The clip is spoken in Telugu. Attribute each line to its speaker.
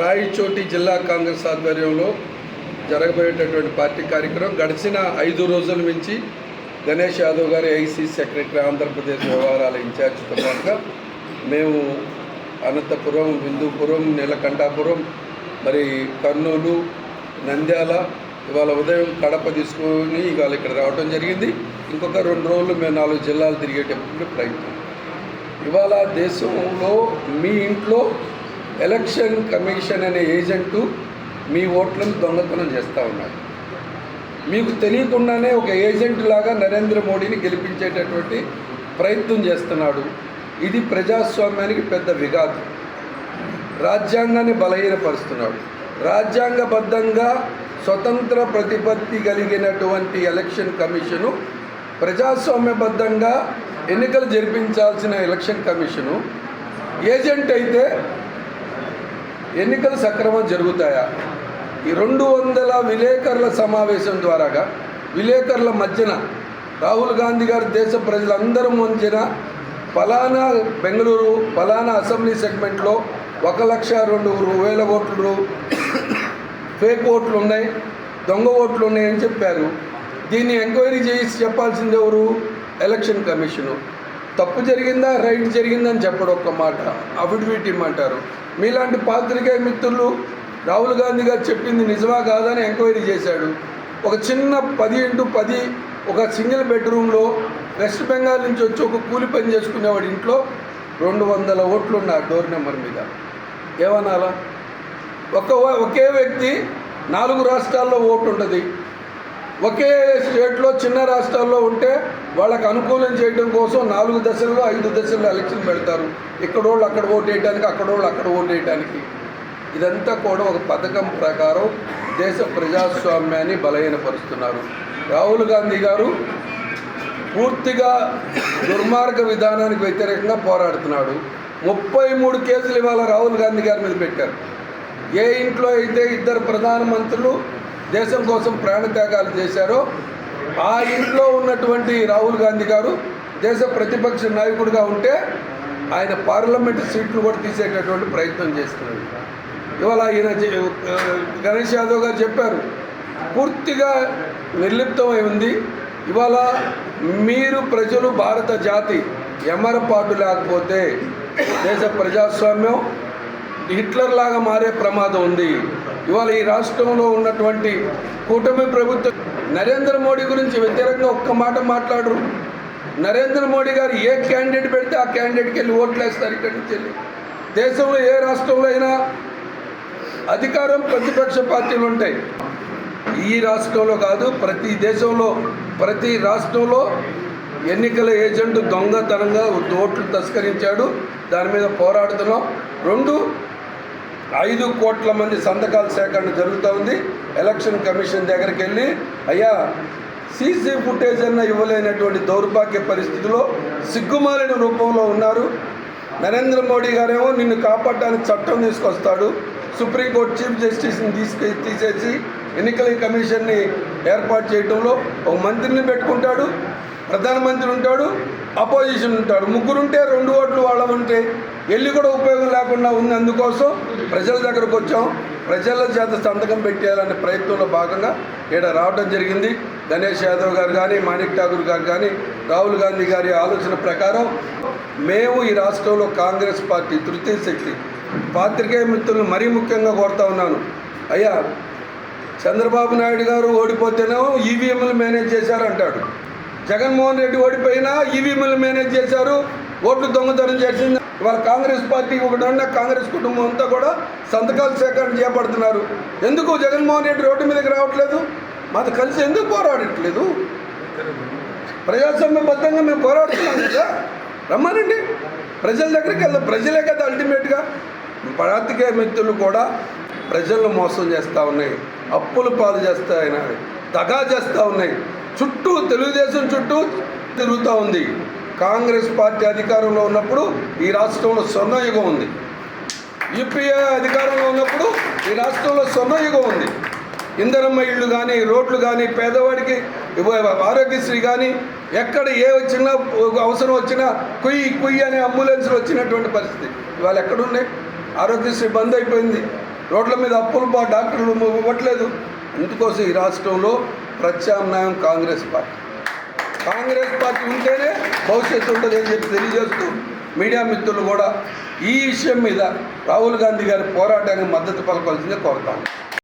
Speaker 1: రాయచోటి జిల్లా కాంగ్రెస్ ఆధ్వర్యంలో జరగబోయేటటువంటి పార్టీ కార్యక్రమం గడిచిన ఐదు రోజుల నుంచి గణేష్ యాదవ్ గారు ఐసీ సెక్రటరీ ఆంధ్రప్రదేశ్ వ్యవహారాల ఇన్ఛార్జ్తో పాటుగా మేము అనంతపురం హిందూపురం నీలకంఠాపురం మరి కర్నూలు నంద్యాల ఇవాళ ఉదయం కడప తీసుకొని ఇవాళ ఇక్కడ రావడం జరిగింది. ఇంకొక రెండు రోజులు మేము నాలుగు జిల్లాలు తిరిగేటప్పుడు ప్రయత్నం. ఇవాళ దేశంలో మీ ఇంట్లో ఎలక్షన్ కమిషన్ అనే ఏజెంటు మీ ఓట్లను దొంగతనం చేస్తూ ఉన్నారు మీకు తెలియకుండానే ఒక ఏజెంట్ లాగా నరేంద్ర మోడీని గెలిపించేటటువంటి ప్రయత్నం చేస్తున్నాడు. ఇది ప్రజాస్వామ్యానికి పెద్ద విఘాతం. రాజ్యాంగాన్ని బలహీనపరుస్తున్నాడు. రాజ్యాంగబద్ధంగా స్వతంత్ర ప్రతిపత్తి కలిగినటువంటి ఎలక్షన్ కమిషను ప్రజాస్వామ్యబద్ధంగా ఎన్నికలు జరిపించాల్సిన ఎలక్షన్ కమిషను ఏజెంట్ అయితే ఎన్నికలు సక్రమం జరుగుతాయా? ఈ రెండు వందల విలేకరుల సమావేశం ద్వారాగా విలేకరుల మధ్యన రాహుల్ గాంధీ గారు దేశ ప్రజలందరూ మధ్యన ఫలానా బెంగళూరు ఫలానా అసెంబ్లీ సెగ్మెంట్లో ఒక లక్ష రెండు వేల ఓట్లు ఫేక్ ఓట్లు ఉన్నాయి దొంగ ఓట్లు ఉన్నాయని చెప్పారు. దీన్ని ఎంక్వైరీ చేసి చెప్పాల్సింది ఎవరు? Election commission. తప్పు జరిగిందా? రైట్ జరిగిందని చెప్పడం ఒక్క మాట. అఫిడవిట్ ఇమ్మంటారు. మీలాంటి పాత్రికేయ మిత్రులు రాహుల్ గాంధీ గారు చెప్పింది నిజమా కాదని ఎంక్వైరీ చేశాడు. ఒక చిన్న పది ఇంటూ పది ఒక సింగిల్ బెడ్రూమ్లో వెస్ట్ బెంగాల్ నుంచి వచ్చి ఒక కూలి పని చేసుకునేవాడి ఇంట్లో రెండు వందల ఓట్లు ఉన్నాయి డోర్ నెంబర్ మీద. ఏమనాలా? ఒక ఒకే వ్యక్తి నాలుగు రాష్ట్రాల్లో ఓటు ఉంటుంది. ఒకే స్టేట్లో చిన్న రాష్ట్రాల్లో ఉంటే వాళ్ళకి అనుకూలం చేయడం కోసం నాలుగు దశల్లో ఐదు దశల్లో ఎలక్షన్ పెడతారు. ఇక్కడోళ్ళు అక్కడ ఓటు వేయడానికి అక్కడోళ్ళు అక్కడ ఓటు వేయడానికి ఇదంతా కూడా ఒక పథకం ప్రకారం దేశ ప్రజాస్వామ్యాన్ని బలహీనపరుస్తున్నారు. రాహుల్ గాంధీ గారు పూర్తిగా దుర్మార్గ విధానానికి వ్యతిరేకంగా పోరాడుతున్నాడు. ముప్పై మూడు కేసులు ఇవాళ రాహుల్ గాంధీ గారి మీద పెట్టారు. ఏ ఇంట్లో అయితే ఇద్దరు ప్రధానమంత్రులు దేశం కోసం ప్రాణత్యాగాలు చేశారో. ఆ ఇంట్లో ఉన్నటువంటి రాహుల్ గాంధీ గారు దేశ ప్రతిపక్ష నాయకుడిగా ఉంటే ఆయన పార్లమెంట్ సీట్లు కూడా తీసేటటువంటి ప్రయత్నం చేస్తున్నాడు ఇవాళ ఈయన గణేష్ యాదవ్ గారు చెప్పారు పూర్తిగా నిర్లిప్తమై ఉంది. ఇవాళ మీరు ప్రజలు భారత జాతి ఎమరపాటు లేకపోతే దేశ ప్రజాస్వామ్యం హిట్లర్ లాగా మారే ప్రమాదం ఉంది. ఇవాళ ఈ రాష్ట్రంలో ఉన్నటువంటి కూటమి ప్రభుత్వం నరేంద్ర మోడీ గురించి వ్యతిరేకంగా ఒక్క మాట మాట్లాడరు. నరేంద్ర మోడీ గారు ఏ క్యాండిడేట్ పెడితే ఆ క్యాండిడేట్కి వెళ్ళి ఓట్లు వేస్తారు ఇక్కడి నుంచి వెళ్ళి. దేశంలో ఏ రాష్ట్రంలో అయినా అధికారం ప్రతిపక్ష పార్టీలు ఉంటాయి. ఈ రాష్ట్రంలో కాదు ప్రతి దేశంలో ప్రతి రాష్ట్రంలో ఎన్నికల ఏజెంట్ దొంగతనంగా ఓట్లు తస్కరించాడు. దాని మీద పోరాడుతున్నాం. రెండు ఐదు కోట్ల మంది సంతకాల సేకరణ జరుగుతూ ఉంది. ఎలక్షన్ కమిషన్ దగ్గరికి వెళ్ళి అయ్యా సీసీ ఫుటేజ్ అన్న ఇవ్వలేనటువంటి దౌర్భాగ్య పరిస్థితిలో సిగ్గుమాలిన రూపంలో ఉన్నారు. నరేంద్ర మోడీ గారేమో నిన్ను కాపాడడానికి చట్టం తీసుకొస్తాడు. సుప్రీంకోర్టు చీఫ్ జస్టిస్ని తీసుకు తీసేసి ఎన్నికల కమిషన్ని ఏర్పాటు చేయడంలో ఒక మంత్రిని పెట్టుకుంటాడు. ప్రధానమంత్రి ఉంటాడు. అపోజిషన్ ఉంటాడు. ముగ్గురుంటే రెండు ఓట్లు వాళ్ళమంటే వెళ్ళి కూడా ఉపయోగం లేకుండా ఉంది. అందుకోసం ప్రజల దగ్గరకు వచ్చాం. ప్రజల చేత సంతకం పెట్టేయాలనే ప్రయత్నంలో భాగంగా ఇక్కడ రావడం జరిగింది. గణేష్ యాదవ్ గారు కానీ మాణిక్ ఠాకూర్ గారు కానీ రాహుల్ గాంధీ గారి ఆలోచన ప్రకారం మేము ఈ రాష్ట్రంలో కాంగ్రెస్ పార్టీ తృతీయ శక్తి పాత్రికేయ మిత్రులను మరీ ముఖ్యంగా కోరుతా ఉన్నాను. అయ్యా చంద్రబాబు నాయుడు గారు ఓడిపోతేనేమో ఈవీఎంలు మేనేజ్ చేశారు అంటాడు జగన్మోహన్ రెడ్డి ఓడిపోయినా ఈవీఎంలు మేనేజ్ చేశారు ఓట్లు దొంగతనం చేసింది. ఇవాళ కాంగ్రెస్ పార్టీ ఒకటి ఉన్న కాంగ్రెస్ కుటుంబం అంతా కూడా సంతకాలు సేకరణ చేపడుతున్నారు ఎందుకు జగన్మోహన్ రెడ్డి రోడ్డు మీదకి రావట్లేదు? మాతో కలిసి ఎందుకు పోరాడట్లేదు? ప్రజాస్వామ్యబద్ధంగా మేము పోరాడుతున్నాం కదా. రమ్మనండి. ప్రజల దగ్గరికి వెళ్దాం. ప్రజలే కదా అల్టిమేట్గా పాతికేయ మిత్రులు కూడా ప్రజలను మోసం చేస్తూ ఉన్నాయి. అప్పులు పాలు చేస్తా ఉన్నాయి దగా చేస్తూ ఉన్నాయి. చుట్టూ తెలుగుదేశం చుట్టూ తిరుగుతూ ఉంది. కాంగ్రెస్ పార్టీ అధికారంలో ఉన్నప్పుడు ఈ రాష్ట్రంలో స్వర్ణయుగం ఉంది. యూపీఏ అధికారంలో ఉన్నప్పుడు ఈ రాష్ట్రంలో స్వర్ణయుగం ఉంది. ఇందరమ్మ ఇళ్ళు కానీ రోడ్లు కానీ పేదవాడికి ఆరోగ్యశ్రీ కానీ ఎక్కడ ఏ వచ్చినా అవసరం వచ్చినా కుయ్యి కుయ్యి అనే అంబులెన్స్లు వచ్చినటువంటి పరిస్థితి. ఇవాళ ఎక్కడున్నాయి? ఆరోగ్యశ్రీ బంద్ అయిపోయింది. రోడ్ల మీద అప్పులు బా డాక్టర్లు ఇవ్వట్లేదు. అందుకోసం ఈ రాష్ట్రంలో ప్రత్యామ్నాయం కాంగ్రెస్ పార్టీ. కాంగ్రెస్ పార్టీ ఉంటేనే భవిష్యత్తు ఉంటుంది అని చెప్పి తెలియజేస్తూ మీడియా మిత్రులు కూడా ఈ విషయం మీద రాహుల్ గాంధీ గారి పోరాటానికి మద్దతు పలకాల్సిందే కోరుతాను.